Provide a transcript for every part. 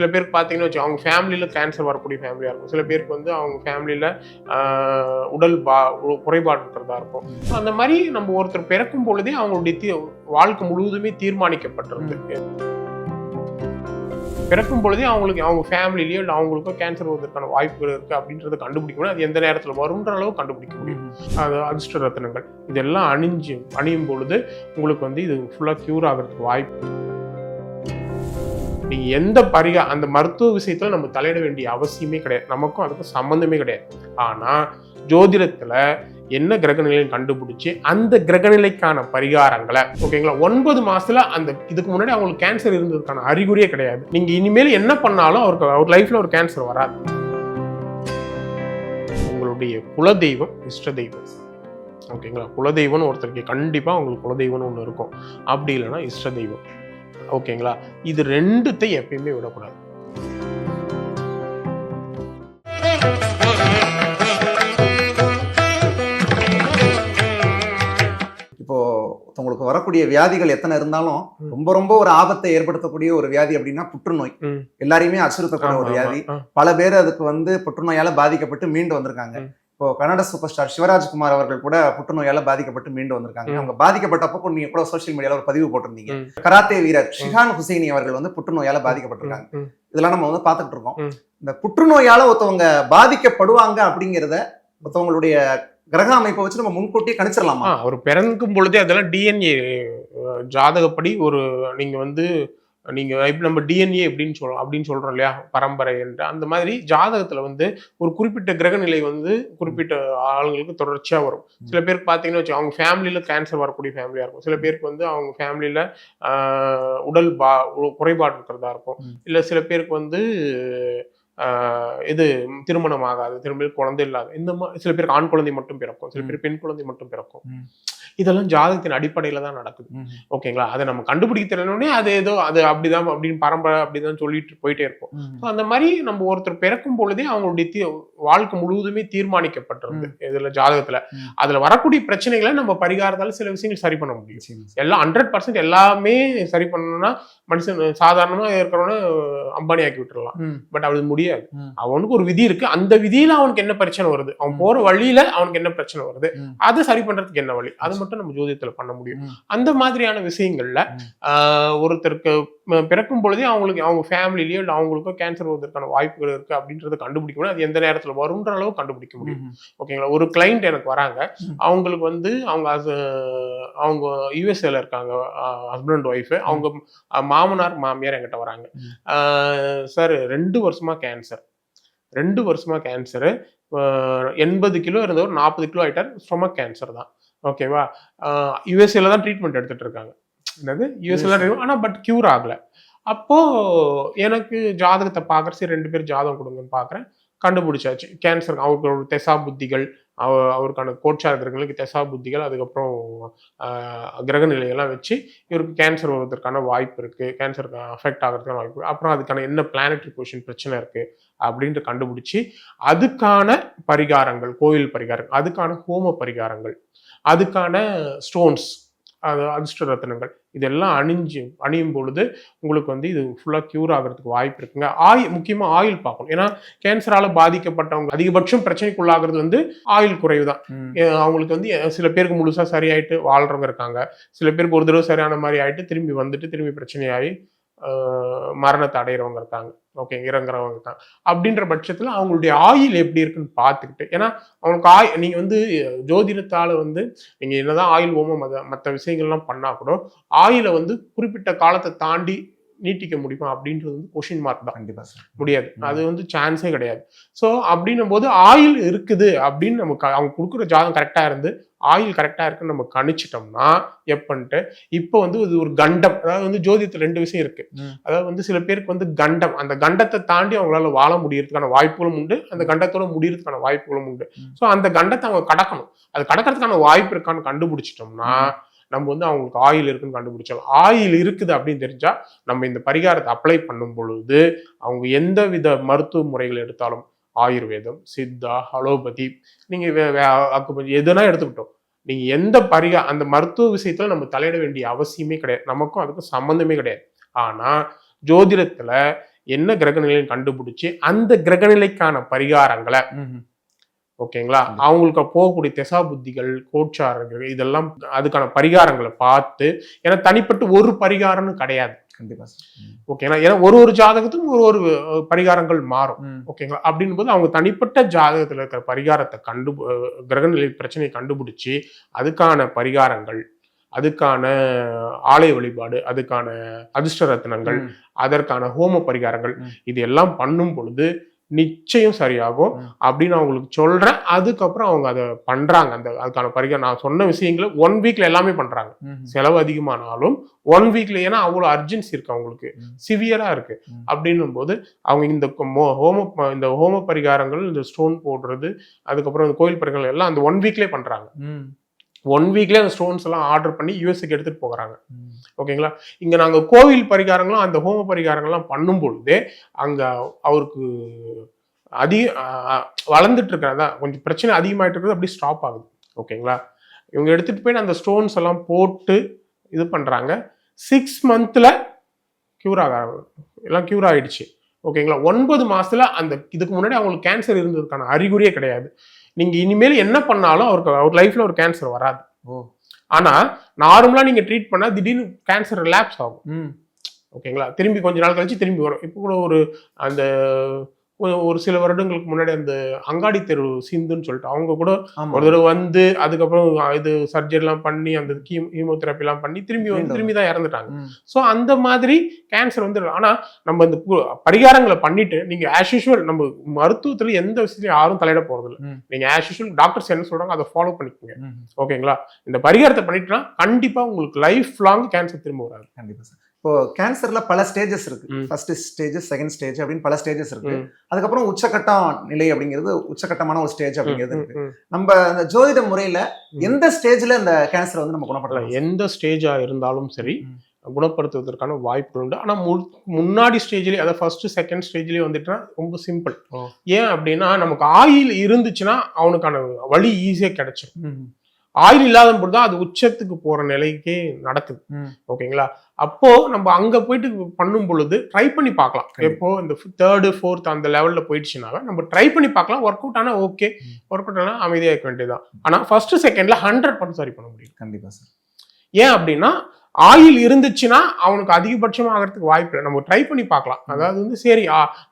சில பேருக்கு பார்த்தீங்கன்னா வச்சு அவங்க ஃபேமிலியில் கேன்சர் வரக்கூடிய ஃபேமிலியாக இருக்கும். சில பேருக்கு வந்து அவங்க ஃபேமிலியில் உடல் பா குறைபாடு இருக்கிறதா இருக்கும். அந்த மாதிரி நம்ம ஒருத்தர் பிறக்கும் பொழுதே அவங்களுடைய தீ வாழ்க்கை முழுவதுமே தீர்மானிக்கப்பட்டிருந்து பிறக்கும் பொழுதே அவங்களுக்கு அவங்க ஃபேமிலிலேயோ இல்லை அவங்களுக்கோ கேன்சர் வருவதற்கான வாய்ப்புகள் இருக்குது அப்படின்றத கண்டுபிடிக்க முடியும். அது எந்த நேரத்தில் வரும்ன்ற அளவு கண்டுபிடிக்க முடியும். அது அதிர்ஷ்ட ரத்தினங்கள். இதெல்லாம் அணிஞ்சு அணியும் பொழுது உங்களுக்கு வந்து இது ஃபுல்லாக க்யூர் ஆகிறதுக்கு வாய்ப்பு நீங்கள் எந்த பரிக அந்த மருத்துவ விஷயத்தில் நம்ம தலையிட வேண்டிய அவசியமே கிடையாது. நமக்கும் அதுக்கும் சம்பந்தமே கிடையாது. ஆனால் ஜோதிடத்தில் என்ன கிரகநிலையும் கண்டுபிடிச்சி அந்த கிரகநிலைக்கான பரிகாரங்களை ஓகேங்களா? ஒன்பது மாசத்துல அந்த இதுக்கு முன்னாடி அவங்களுக்கு கேன்சர் இருந்ததுக்கான அறிகுறியே கிடையாது. நீங்க இனிமேல் என்ன பண்ணாலும் அவருக்கு அவர் லைஃப்ல ஒரு கேன்சர் வராது. உங்களுடைய குலதெய்வம் இஷ்ட தெய்வம். ஓகேங்களா? குலதெய்வம்னு ஒருத்தருக்கு கண்டிப்பா உங்களுக்கு குலதெய்வம்னு ஒன்று இருக்கும். அப்படி இல்லைன்னா இஷ்ட தெய்வம். ஓகேங்களா இது ரெண்டுத்தை எப்பயுமே விடக்கூடாது இப்போ உங்களுக்கு வரக்கூடிய வியாதிகள் எத்தனை இருந்தாலும். ரொம்ப ரொம்ப ஒரு ஆபத்தை ஏற்படுத்தக்கூடிய ஒரு வியாதி அப்படின்னா புற்றுநோய். எல்லாரையுமே அச்சுறுத்தக்கூடிய ஒரு வியாதி. பல பேர் அதுக்கு வந்து புற்றுநோயால பாதிக்கப்பட்டு மீண்டு வந்திருக்காங்க. இப்போ கன்னட சூப்பர் ஸ்டார் சிவராஜ்குமார் அவர்கள் கூட புற்றுநோயால பாதிக்கப்பட்டு மீண்டு வந்திருக்காங்க. அவங்க பாதிக்கப்பட்டப்போ நீங்க கூட சோஷியல் மீடியால ஒரு பதிவு போட்டிருந்தீங்க. கராத்தே வீரர் ஷிஹான் ஹுசைனி அவர்கள் வந்து புற்றுநோயால பாதிக்கப்பட்டிருக்காங்க. இதெல்லாம் நம்ம வந்து பார்த்துட்டு இருக்கோம். இந்த புற்றுநோயால ஒருத்தவங்க பாதிக்கப்படுவாங்க அப்படிங்கிறத ஒருத்தவங்களுடைய கிரக அமைப்பை வச்சு நம்ம முன்கூட்டியே கணிச்சிடலாமா? அவர் பிறக்கும் பொழுதே அதெல்லாம் டிஎன்ஏ ஜாதகப்படி ஒரு நீங்க வந்து நீங்க இப்ப நம்ம டிஎன்ஏ அப்படின்னு சொல்றோம் அப்படின்னு சொல்றோம் இல்லையா? பரம்பரை என்று. அந்த மாதிரி ஜாதகத்துல வந்து ஒரு குறிப்பிட்ட கிரகநிலை வந்து குறிப்பிட்ட ஆளுங்களுக்கு தொடர்ச்சியா வரும். சில பேருக்கு பார்த்தீங்கன்னா வச்சு அவங்க ஃபேமிலியில் கேன்சர் வரக்கூடிய ஃபேமிலியாக இருக்கும். சில பேருக்கு வந்து அவங்க ஃபேமிலியில் உடல் பா குறைபாடு இருக்கிறதா இருக்கும். இல்லை சில பேருக்கு வந்து இது திருமணம் ஆகாது. திரும்ப குழந்தை இல்லாத இந்த மாதிரி சில பேருக்கு ஆண் குழந்தை மட்டும் பிறக்கும். சில பேர் பெண் குழந்தை மட்டும் பிறக்கும். இதெல்லாம் ஜாதகத்தின் அடிப்படையில தான் நடக்குது. ஓகேங்களா? அதை நம்ம கண்டுபிடிக்க தெரியலனே அது ஏதோ அது அப்படிதான் அப்படின்னு பரம்பரை அப்படிதான் சொல்லிட்டு போயிட்டே இருப்போம். அந்த மாதிரி நம்ம ஒருத்தர் பிறக்கும் பொழுதே அவங்களுடைய தீ வாழ்க்கை முழுவதுமே தீர்மானிக்கப்பட்டிருந்து இதுல ஜாதகத்துல. அதுல வரக்கூடிய பிரச்சனைகளை நம்ம பரிகாரத்தால சில விஷயங்கள் சரி பண்ண முடியும். எல்லாம் ஹண்ட்ரட் பர்சன்ட் எல்லாமே சரி பண்ணணும்னா மனுஷன் சாதாரணமா இருக்கிறவன அம்பானி ஆக்கி விட்டுறலாம். ம். பட் அது முடியாது. அவனுக்கு ஒரு விதி இருக்கு. அந்த விதியில அவனுக்கு என்ன பிரச்சனை வருது? அவன் போற வழியில அவனுக்கு என்ன பிரச்சனை வருது. அதை சரி பண்றதுக்கு என்ன வழி? அது மட்டும் நம்ம ஜோதிடத்துல பண்ண முடியும். அந்த மாதிரியான விஷயங்கள்ல ஒருத்தருக்கு பிறக்கும் பொழுதே அவங்களுக்கு அவங்க ஃபேமிலிலயோ இல்லை அவங்களுக்கோ கேன்சர் வருவதற்கான வாய்ப்புகள் இருக்கு அப்படின்றத கண்டுபிடிக்க முடியும். அது எந்த நேரத்துல வரும்ன்ற அளவு கண்டுபிடிக்க முடியும். ஓகேங்களா? ஒரு கிளைண்ட் எனக்கு வராங்க. அவங்களுக்கு வந்து அவங்க அவங்க யூஎஸ்ஏல இருக்காங்க ஹஸ்பண்ட் ஒய்ஃபு அவங்க மாமனார் மாமியார் என்கிட்ட வராங்க. சார் ரெண்டு வருஷமா கேன்சர் ரெண்டு வருஷமா கேன்சரு எண்பது கிலோ இருந்தவர் நாற்பது கிலோ ஆயிட்டார். ஸ்டொமக் கேன்சர் தான். ஓகேவா யூஎஸ்ஏல தான் ட்ரீட்மெண்ட் எடுத்துட்டு இருக்காங்க. என்னது? யூஎஸ்ஏல தான் ஆனால் பட் க்யூர் ஆகல. அப்போ எனக்கு ஜாதகத்தை பார்க்குற சரி ரெண்டு பேர் ஜாதகம் கொடுங்கன்னு பார்க்குறேன். கண்டுபிடிச்சாச்சு. கேன்சர் அவங்களோட தெசா புத்திகள் அவ அவருக்கான கோட்சார கிரகங்களுக்கு தெசா புத்திகள் அதுக்கப்புறம் கிரக நிலையெல்லாம் வச்சு இவருக்கு கேன்சர் வருவதற்கான வாய்ப்பு இருக்குது கேன்சருக்கு அஃபெக்ட் ஆகிறதுக்கான வாய்ப்பு அப்புறம் அதுக்கான என்ன பிளானட்ரி பொசிஷன் பிரச்சனை இருக்குது அப்படின்ட்டு கண்டுபிடிச்சி அதுக்கான பரிகாரங்கள் கோயில் பரிகாரங்கள் அதுக்கான ஹோம பரிகாரங்கள் அதுக்கான ஸ்டோன்ஸ் அதிர்ஷ்ட ரத்தினங்கள். இதெல்லாம் அணிஞ்சு அணியும் பொழுது உங்களுக்கு வந்து இது ஃபுல்லாக க்யூர் ஆகிறதுக்கு வாய்ப்பு இருக்குங்க. ஆயில் முக்கியமாக ஆயில் பார்க்கணும். ஏன்னா கேன்சரால பாதிக்கப்பட்டவங்க அதிகபட்சம் பிரச்சனைக்குள்ளாகிறது வந்து ஆயில் குறைவு தான் அவங்களுக்கு வந்து சில பேருக்கு முழுசா சரியாயிட்டு வாழ்றவங்க இருக்காங்க. சில பேருக்கு ஒரு தடவை சரியான மாதிரி ஆயிட்டு திரும்பி வந்துட்டு திரும்பி பிரச்சனையாகி மரணத்தை அடையிறவங்க இருக்காங்க. ஓகே இறங்குறவங்க இருக்காங்க. அப்படின்ற பட்சத்தில் அவங்களுடைய ஆயில் எப்படி இருக்குன்னு பார்த்துக்கிட்டு ஏன்னா அவங்களுக்கு ஆய் நீங்க வந்து ஜோதிடத்தால் வந்து நீங்க என்னதான் ஆயில் ஓமம் மத மற்ற விஷயங்கள்லாம் பண்ணா கூட ஆயிலை வந்து குறிப்பிட்ட காலத்தை தாண்டி நீட்டிக்க முடியுமா அப்படின்றது வந்து கொஷின் மார்க் தான். கண்டிப்பா சார் முடியாது. அது வந்து சான்ஸே கிடையாது. ஸோ அப்படின்னும் போது ஆயில் இருக்குது அப்படின்னு நம்ம க- அவங்க கொடுக்குற ஜாதகம் கரெக்டாக இருந்து ஆயில் கரெக்டாக இருக்குன்னு நம்ம கணிச்சிட்டோம்னா எப்பன்ட்டு இப்போ வந்து இது ஒரு கண்டம். அதாவது வந்து ஜோதியத்தில் ரெண்டு விஷயம் இருக்கு. அதாவது வந்து சில பேருக்கு வந்து கண்டம். அந்த கண்டத்தை தாண்டி அவங்களால வாழ முடியறதுக்கான வாய்ப்புகளும் உண்டு. அந்த கண்டத்தோட முடியறதுக்கான வாய்ப்புகளும் உண்டு. ஸோ அந்த கண்டத்தை அவங்க கடக்கணும். அது கடக்கிறதுக்கான வாய்ப்பு இருக்கான்னு கண்டுபிடிச்சிட்டோம்னா நம்ம வந்து அவங்களுக்கு ஆயில் இருக்குன்னு கண்டுபிடிச்சோம். ஆயில் இருக்குது அப்படின்னு தெரிஞ்சா நம்ம இந்த பரிகாரத்தை அப்ளை பண்ணும் பொழுது அவங்க எந்த வித மருத்துவ முறைகள் எடுத்தாலும் ஆயுர்வேதம் சித்தா அலோபதி நீங்க வே- எதுனா எடுத்துக்கிட்டோம். நீங்க எந்த பரிகா அந்த மருத்துவ விஷயத்துல நம்ம தலையிட வேண்டிய அவசியமே கிடையாது. நமக்கும் அதுக்கும் சம்பந்தமே கிடையாது. ஆனா ஜோதிடத்துல என்ன கிரகநிலைன்னு கண்டுபிடிச்சு அந்த கிரகநிலைக்கான பரிகாரங்களை ஓகேங்களா அவங்களுக்கு போகக்கூடிய திசா புத்திகள் கோச்சாரங்கள் இதெல்லாம் அதுக்கான பரிகாரங்களை பார்த்து ஏன்னா தனிப்பட்டு ஒரு பரிகாரம்னு கிடையாது கண்டிப்பா. ஓகேங்களா ஏன்னா ஒரு ஒரு ஜாதகத்துக்கும் ஒரு ஒரு பரிகாரங்கள் மாறும். ஓகேங்களா அப்படின் போது அவங்க தனிப்பட்ட ஜாதகத்துல இருக்கிற பரிகாரத்தை கண்டு கிரகநிலை பிரச்சனையை கண்டுபிடிச்சு அதுக்கான பரிகாரங்கள் அதுக்கான ஆலய வழிபாடு அதுக்கான அதிர்ஷ்ட ரத்னங்கள் ம். அதற்கான ஹோம பரிகாரங்கள். இது எல்லாம் பண்ணும் பொழுது நிச்சயம் சரியாகும். அப்படின்னு அவங்களுக்கு சொல்றேன் அதுக்கப்புறம் அவங்க அதை பண்றாங்க அந்த அதுக்கான பரிகாரம் நான் சொன்ன விஷயங்களை ஒன் வீக்ல எல்லாமே பண்றாங்க. செலவு அதிகமானாலும் ஒன் வீக்ல ஏன்னா அவ்வளோ அர்ஜென்சி இருக்கு அவங்களுக்கு. சிவியரா இருக்கு. அப்படின்னும் போது அவங்க இந்த ஹோம இந்த ஹோம பரிகாரங்கள் இந்த ஸ்டோன் போடுறது அதுக்கப்புறம் இந்த கோயில் பரிகாரங்கள் எல்லாம் அந்த ஒன் வீக்லேயே பண்றாங்க. ஒன் வீக்லேயே அந்த ஸ்டோன்ஸ் எல்லாம் ஆர்டர் பண்ணி யூஎஸ்க்கு எடுத்துட்டு போகிறாங்க. ஓகேங்களா இங்க நாங்க கோவில் பரிகாரங்களும் அந்த ஹோம பரிகாரங்கள்லாம் பண்ணும் பொழுதே அங்க அவருக்கு அதிக வளர்ந்துட்டு இருக்கிறதா கொஞ்சம் பிரச்சனை அதிகமாயிட்டு இருக்கிறது அப்படியே ஸ்டாப் ஆகுது. ஓகேங்களா இவங்க எடுத்துட்டு போய் அந்த ஸ்டோன்ஸ் எல்லாம் போட்டு இது பண்றாங்க. சிக்ஸ் மந்த்ல கியூர் ஆக எல்லாம் கியூர் ஆயிடுச்சு. ஓகேங்களா ஒன்பது மாசத்துல அந்த இதுக்கு முன்னாடி அவங்களுக்கு கேன்சர் இருந்ததுக்கான அறிகுறியே கிடையாது. நீங்க இனிமேல் என்ன பண்ணாலும் அவருக்கு அவர் லைஃப்ல ஒரு கேன்சர் வராது. ஓ. ஆனா நார்மலா நீங்க ட்ரீட் பண்ணா திடீர்னு கேன்சர் ரிலாப்ஸ் ஆகும். ம். ஓகேங்களா திரும்பி கொஞ்ச நாள் கழிச்சு திரும்பி வரும். இப்போ கூட ஒரு அந்த ஒரு- சில வருடங்களுக்கு முன்னாடி அந்த அங்காடி தெரு சிந்துன்னு சொல்லிட்டு அவங்க கூட ஒரு தடவை வந்து அதுக்கப்புறம் இது சர்ஜரி எல்லாம் பண்ணி அந்த கீமோதெரப்பி எல்லாம் பண்ணி திரும்பி வந்து. திரும்பி தான் இறந்துட்டாங்க. ஸோ அந்த மாதிரி கேன்சர் வந்து ஆனா நம்ம இந்த பரிகாரங்களை பண்ணிட்டு நீங்க ஆஸ் யூஷுவல் நம்ம மருத்துவத்துல எந்த விஷயத்தையும் யாரும் தலையிட போறது இல்லை ம். நீங்க ஆஸ் யூஷுவல் டாக்டர்ஸ் என்ன சொல்றாங்க அதை ஃபாலோ பண்ணிக்கோங்க. ஓகேங்களா இந்த பரிகாரத்தை பண்ணிட்டுனா கண்டிப்பா உங்களுக்கு லைஃப் லாங் கேன்சர் திரும்ப வராது கண்டிப்பா சார் இப்போ கேன்சர்ல பல ஸ்டேஜஸ் இருக்கு ம். ஃபர்ஸ்ட் ஸ்டேஜ் செகண்ட் ஸ்டேஜ் அப்படின்னு பல ஸ்டேஜஸ் இருக்கு ம். அதுக்கப்புறம் உச்சக்கட்ட நிலை அப்படிங்கிறது உச்சக்கட்டமான ஒரு ஸ்டேஜ் அப்படிங்கிறது இருக்கு நம்ம இந்த ஜோதிட முறையில. எந்த ஸ்டேஜ்ல இந்த கேன்சர் வந்து நம்ம குணப்படுத்தலாம் எந்த ஸ்டேஜா இருந்தாலும் சரி. குணப்படுத்துவதற்கான வாய்ப்புகள் உண்டு ஆனா மு- முன்னாடி ஸ்டேஜ்லயே அதாவது ஃபர்ஸ்ட் செகண்ட் ஸ்டேஜ்லயே வந்துட்டுனா ரொம்ப சிம்பிள். ஏன் அப்படின்னா நமக்கு ஆயில் இருந்துச்சுன்னா அவனுக்கான வழி ஈஸியா கிடைச்சிடும். ஆயில் இல்லாத போது தான் அது உச்சத்துக்கு போற நிலைக்கே நடக்குது. ஓகேங்களா? அப்போ நம்ம அங்க போயிட்டு பண்ணும் பொழுது ட்ரை பண்ணி பார்க்கலாம். எப்போ இந்த தேர்டு ஃபோர்த் அந்த லெவல்ல போயிடுச்சுனாவே நம்ம ட்ரை பண்ணி பார்க்கலாம். ஒர்க் அவுட் ஆனா ஓகே. ஒர்க் அவுட் ஆனா அமைதியா இருக்க வேண்டியதுதான். ஆனா ஃபர்ஸ்ட் செகண்ட்ல ஹண்ட்ரட் பர்சன்ட் சரி பண்ண முடியும். கண்டிப்பா சார் ஏன் அப்படின்னா ஆயில் இருந்துச்சுன்னா அவனுக்கு அதிகபட்சமா ஆகிறதுக்கு வாய்ப்பு இல்லை. நம்ம ட்ரை பண்ணி பார்க்கலாம். அதாவது வந்து சரி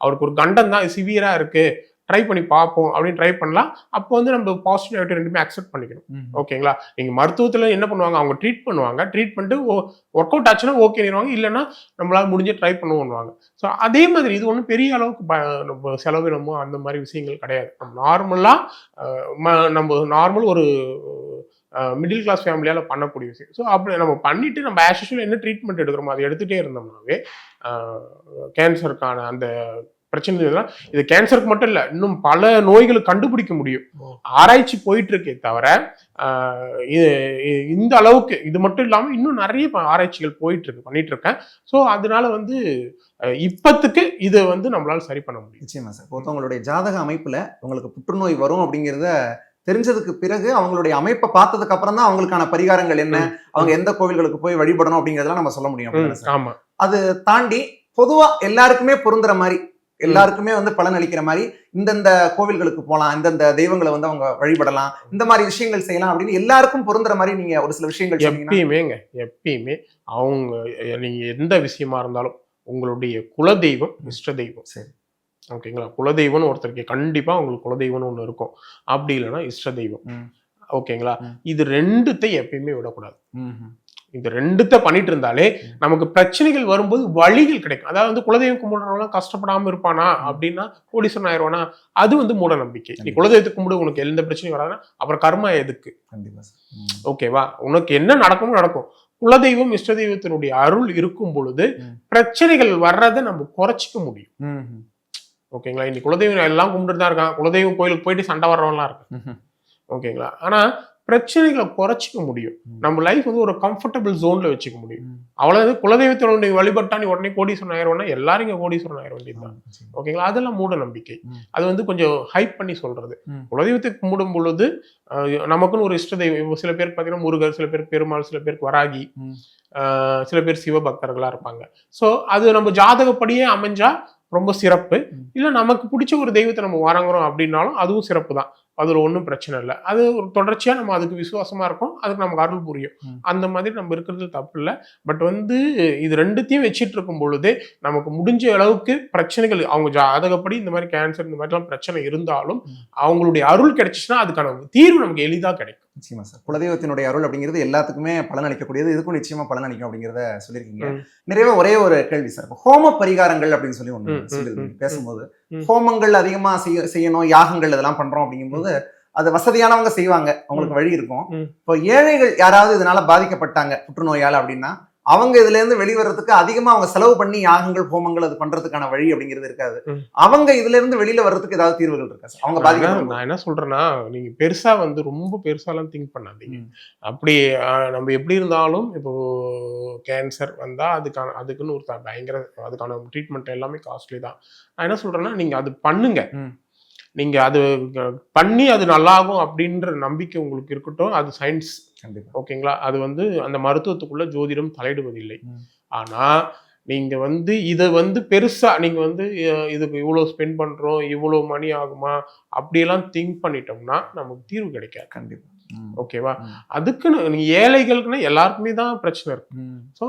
அவருக்கு ஒரு கண்டம் தான் சிவியரா இருக்கு. ட்ரை பண்ணி பார்ப்போம் அப்படின்னு ட்ரை பண்ணலாம். அப்போ வந்து நம்ம பாசிட்டிவ் நெகட்டிவ் ரெண்டுமே அக்செப்ட் பண்ணிக்கணும். ஓகேங்களா? நீங்க மருத்துவத்துல என்ன பண்ணுவாங்க? அவங்க ட்ரீட் பண்ணுவாங்க. ட்ரீட் பண்ணிட்டு ஒர்க் அவுட் ஆச்சுன்னா ஓகே நிறுவாங்க இல்லைன்னா நம்மளால முடிஞ்ச ட்ரை பண்ணுவோம்னுவாங்க. ஸோ அதே மாதிரி இது ஒன்றும் பெரிய அளவுக்கு நம்ம செலவினமோ அந்த மாதிரி விஷயங்கள் கிடையாது. நம்ம நார்மலாக நம்ம நார்மல் ஒரு மிடில் கிளாஸ் ஃபேமிலியால பண்ணக்கூடிய விஷயம். ஸோ அப்படி நம்ம பண்ணிட்டு நம்ம ஆஸ் யூஷுவல் என்ன ட்ரீட்மெண்ட் எடுக்கிறோமோ அதை எடுத்துகிட்டே இருந்தோம்னாவே கேன்சருக்கான அந்த பிரச்சனை இது கேன்சருக்கு மட்டும் இல்லை. இன்னும் பல நோய்களை கண்டுபிடிக்க முடியும். ஆராய்ச்சி போயிட்டு இருக்கே தவிர இந்த அளவுக்கு இது மட்டும் இல்லாமல் இன்னும் நிறைய ஆராய்ச்சிகள் போயிட்டு இருக்கு பண்ணிட்டு இருக்கேன் ஸோ அதனால வந்து இப்பத்துக்கு இதை வந்து நம்மளால சரி பண்ண முடியும். நிச்சயமா சார். ஒருத்தவங்களுடைய ஜாதக அமைப்புல உங்களுக்கு புற்றுநோய் வரும் அப்படிங்கிறத தெரிஞ்சதுக்கு பிறகு அவங்களுடைய அமைப்பை பார்த்ததுக்கு அப்புறம் தான் அவங்களுக்கான பரிகாரங்கள் என்ன. அவங்க எந்த கோவில்களுக்கு போய் வழிபடணும் அப்படிங்கறதெல்லாம் நம்ம சொல்ல முடியும் அது தாண்டி பொதுவா எல்லாருக்குமே பொருந்துற மாதிரி எல்லாருக்குமே வந்து பலன் அளிக்கிற மாதிரி இந்தந்த கோவில்களுக்கு போகலாம் இந்தந்த தெய்வங்களை வந்து அவங்க வழிபடலாம் இந்த மாதிரி விஷயங்கள் செய்யலாம் அப்படின்னு எல்லாருக்கும் பொருந்துற மாதிரி நீங்க ஒரு சில விஷயங்கள் எப்பயுமேங்க எப்பயுமே அவங்க நீங்க எந்த விஷயமா இருந்தாலும் உங்களுடைய குலதெய்வம் இஷ்ட தெய்வம். சரி. ஓகேங்களா? குலதெய்வம்னு ஒருத்தருக்கு கண்டிப்பா உங்களுக்கு குலதெய்வம்னு ஒண்ணு இருக்கும். அப்படி இல்லைன்னா இஷ்ட தெய்வம். ஓகேங்களா. இது ரெண்டுத்தை எப்பயுமே விடக்கூடாது. இது ரெண்டுத்த பண்ணிட்டு இருந்தாலே நமக்கு பிரச்சனைகள் வரும்போது வழிகள் கிடைக்கும். அதாவது வந்து குலதெய்வம் கும்பிடுறவங்க கஷ்டப்படாம இருப்பானா அப்படின்னா கோடீஸ்வரன் ஆயிடுவானா அது வந்து மூட நம்பிக்கை. நீ. குலதெய்வத்தை கும்பிடு உனக்கு எந்த பிரச்சனையும் வராதுன்னா அப்புறம் கர்மா எதுக்கு. ஓகேவா உனக்கு என்ன நடக்கும் நடக்கும். குலதெய்வம் இஷ்ட தெய்வத்தினுடைய அருள் இருக்கும் பொழுது. பிரச்சனைகள் வர்றதை நம்ம குறைச்சிக்க முடியும். ஓகேங்களா இன்னைக்கு குலதெய்வம் எல்லாம் கும்பிட்டு தான் இருக்கான் குலதெய்வம் கோயிலுக்கு போயிட்டு சண்டை வர்றவன்லாம் இருக்கு. ஓகேங்களா ஆனா பிரச்சனைகளை குறைச்சிக்க முடியும். நம்ம லைஃப் வந்து ஒரு கம்ஃபர்டபுள் ஜோன்ல வச்சுக்க முடியும். அவ்வளவு குலதெய்வத்தோட நீ வழிபட்டா நீ உடனே கோடீஸ்வரன் ஆயிரம்னா எல்லாரும் இங்க கோடீஸ்வரன் ஆயிர வேண்டியதுதான். ஓகேங்களா அதெல்லாம் மூட நம்பிக்கை. அது வந்து கொஞ்சம் ஹைப் பண்ணி சொல்றது. குலதெய்வத்தை கும்பிடும் பொழுது நமக்குன்னு ஒரு இஷ்ட தெய்வம் சில பேர் பார்த்தீங்கன்னா முருகர் சில பேர் பெருமாள் சில பேருக்கு வராகி சில பேர் சிவபக்தர்களா இருப்பாங்க ஸோ அது நம்ம ஜாதகப்படியே அமைஞ்சா ரொம்ப சிறப்பு. இல்ல நமக்கு பிடிச்ச ஒரு தெய்வத்தை நம்ம வணங்குறோம் அப்படின்னாலும் அதுவும் சிறப்பு தான். அதுல ஒன்றும் பிரச்சனை இல்லை. அது ஒரு தொடர்ச்சியா நம்ம அதுக்கு விசுவாசமா இருக்கோம். அதுக்கு நமக்கு அருள் புரியும். அந்த மாதிரி நம்ம இருக்கிறது தப்பு இல்லை. பட் வந்து இது ரெண்டுத்தையும் வச்சிட்டு இருக்கும் பொழுது நமக்கு முடிஞ்ச அளவுக்கு பிரச்சனைகள் அவங்க ஜாதகப்படி இந்த மாதிரி கேன்சர் இந்த மாதிரிலாம் பிரச்சனை இருந்தாலும். அவங்களுடைய அருள் கிடைச்சிச்சுன்னா அதுக்கான தீர்வு நமக்கு எளிதா கிடைக்கும். நிச்சயமா சார். குலதெய்வத்தினுடைய அருள் அப்படிங்கிறது எல்லாத்துக்குமே பலன் அளிக்கக்கூடியது இதுக்கும் நிச்சயமா பலன் அளிக்கும் அப்படிங்கிறத சொல்லியிருக்கீங்க. நிறைய ஒரே ஒரு கேள்வி சார். ஹோம பரிகாரங்கள் அப்படின்னு சொல்லி ம், பேசும்போது. ஹோமங்கள் அதிகமா செய்ய செய்யணும் யாகங்கள் இதெல்லாம் பண்றோம் அப்படிங்கும்போது அது வசதியானவங்க செய்வாங்க. அவங்களுக்கு வழி இருக்கும். இப்போ ஏழைகள் யாராவது இதனால பாதிக்கப்பட்டாங்க புற்றுநோயால அப்படின்னா அவங்க இதுல இருந்து வெளிவரதுக்கு அதிகமா அவங்க செலவு பண்ணி யாகங்கள் ஹோமங்கள் அது பண்றதுக்கான வழி அப்படிங்கிறது இருக்காது. அவங்க இதுல இருந்து வெளியில வர்றதுக்கு ஏதாவது தீர்வுகள் இருக்கா அவங்க பாதிக்கப்படும் நான் என்ன சொல்றேன்னா நீங்க பெருசா வந்து ரொம்ப பெருசாலாம் திங்க் பண்ணாதீங்க. அப்படி நம்ம எப்படி இருந்தாலும் இப்போ கேன்சர் வந்தா அதுக்கான அதுக்குன்னு ஒரு பயங்கர அதுக்கான ட்ரீட்மெண்ட் எல்லாமே காஸ்ட்லி தான். நான் என்ன சொல்றேன்னா நீங்க அது பண்ணுங்க. ம். நீங்க அது பண்ணி அது நல்லாகும் அப்படின்ற நம்பிக்கை உங்களுக்கு இருக்கட்டும் அது சயின்ஸ் ஓகேங்களா அது வந்து அந்த மருத்துவத்துக்குள்ள ஜோதிடம் தலையிடுவதில்லை ம். ஆனா நீங்க வந்து இதை வந்து பெருசா நீங்க வந்து இதுக்கு இவ்வளவு ஸ்பெண்ட் பண்றோம் இவ்வளவு மணி ஆகுமா அப்படியெல்லாம் திங்க் பண்ணிட்டோம்னா நமக்கு தீர்வு கிடைக்காது கண்டிப்பா ம். ஓகேவா. அதுக்குன்னு ஏழைகளுக்குன்னா எல்லாருக்குமே தான் பிரச்சனை இருக்கு. ஸோ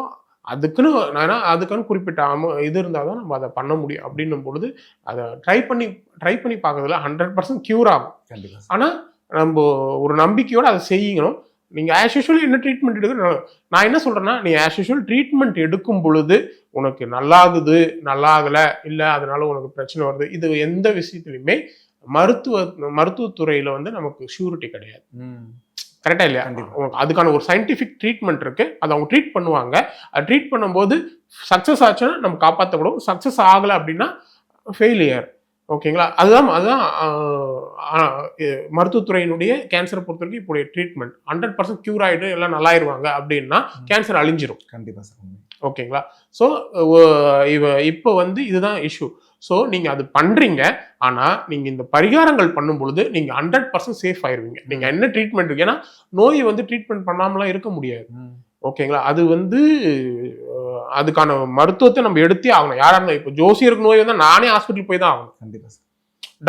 அதுக்குன்னு நான் என்ன அதுக்குன்னு குறிப்பிட்ட அம இது இருந்தால் தான் நம்ம அதை பண்ண முடியும். அப்படின்னும் பொழுது அதை ட்ரை பண்ணி ட்ரை பண்ணி பார்க்கறதுல ஹண்ட்ரட் பர்சன்ட் க்யூர் ஆகும். கண்டிப்பா. சார். ஆனால் நம்ம ஒரு நம்பிக்கையோட அதை செய்யணும். நீங்கள் ஆஸ் யூஷுவல் என்ன ட்ரீட்மெண்ட் எடுக்க நான் என்ன சொல்கிறேன்னா நீ ஆஸ் யூஷுவல் ட்ரீட்மெண்ட் எடுக்கும் பொழுது உனக்கு நல்லாகுது நல்லாகலை இல்லை அதனால உனக்கு பிரச்சனை வருது இது எந்த விஷயத்துலையுமே மருத்துவ மருத்துவத்துறையில் வந்து நமக்கு ஷூரிட்டி கிடையாது. கரெக்டா இல்லையா? அதுக்கான ஒரு சயின்டிஃபிக் ட்ரீட்மெண்ட் இருக்கு. அதை அவங்க ட்ரீட் பண்ணுவாங்க. அது ட்ரீட் பண்ணும்போது சக்ஸஸ் ஆச்சுன்னா நம்ம காப்பாற்றப்படும் சக்ஸஸ் ஆகலை அப்படின்னா ஃபெயிலியர் ஓகேங்களா? அதுதான் அதுதான் மருத்துவத்துறையினுடைய கேன்சரை பொறுத்த வரைக்கும் இப்போ ட்ரீட்மெண்ட் ஹண்ட்ரட் பர்சன்ட் க்யூர் ஆகிட்டு எல்லாம் நல்லாயிருவாங்க அப்படின்னா கேன்சர் அழிஞ்சிரும். கண்டிப்பா சார். ஓகேங்களா? ஸோ இவ இப்போ வந்து இதுதான் இஷ்யூ ஸோ நீங்கள் அது பண்ணுறீங்க ஆனால் நீங்கள் இந்த பரிகாரங்கள் பண்ணும் பொழுது நீங்கள் ஹண்ட்ரட் பர்சன்ட் சேஃப் ஆயிருவீங்க நீங்கள் என்ன ட்ரீட்மெண்ட் ஏன்னா நோய் வந்து ட்ரீட்மெண்ட் பண்ணாமலாம் இருக்க முடியாது. ஓகேங்களா? அது வந்து அதுக்கான மருத்துவத்தை நம்ம எடுத்தே ஆகணும். யாரா இருந்தாலும் இப்போ ஜோசியருக்கு நோய் வந்தால் நானே ஹாஸ்பிட்டல் போய் தான் ஆகணும். கண்டிப்பா சார்.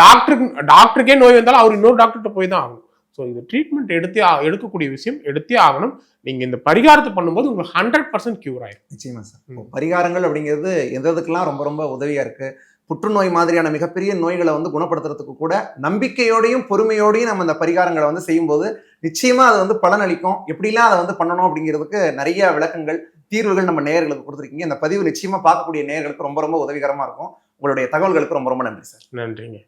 டாக்டருக்கு டாக்டருக்கே நோய் வந்தாலும் அவர் இன்னொரு டாக்டர்கிட்ட போய் தான் ஆகணும். ஸோ இது ட்ரீட்மெண்ட் எடுத்தே எடுக்கக்கூடிய விஷயம் எடுத்தே ஆகணும். நீங்கள் இந்த பரிகாரத்தை பண்ணும்போது உங்களுக்கு ஹண்ட்ரட் பர்சன்ட் க்யூர் ஆயிரும். நிச்சயமா சார். பரிகாரங்கள் அப்படிங்கிறது எந்த இதுக்கெல்லாம் ரொம்ப ரொம்ப உதவியா இருக்கு? புற்றுநோய் மாதிரியான மிகப்பெரிய நோய்களை வந்து குணப்படுத்துறதுக்கு கூட நம்பிக்கையோடையும் பொறுமையோடையும் நம்ம அந்த பரிகாரங்களை வந்து செய்யும்போது நிச்சயமா அது வந்து பலனளிக்கும். எப்படிலாம் அதை வந்து பண்ணணும் அப்படிங்கிறதுக்கு நிறைய விளக்கங்கள் தீர்வுகள் நம்ம நேயர்களுக்கு கொடுத்துருக்கீங்க. இந்த பதிவு நிச்சயமா பார்க்கக்கூடிய நேயர்களுக்கு ரொம்ப ரொம்ப உதவிகரமா இருக்கும். உங்களுடைய தகவல்களுக்கு ரொம்ப ரொம்ப நன்றி சார். நன்றிங்க.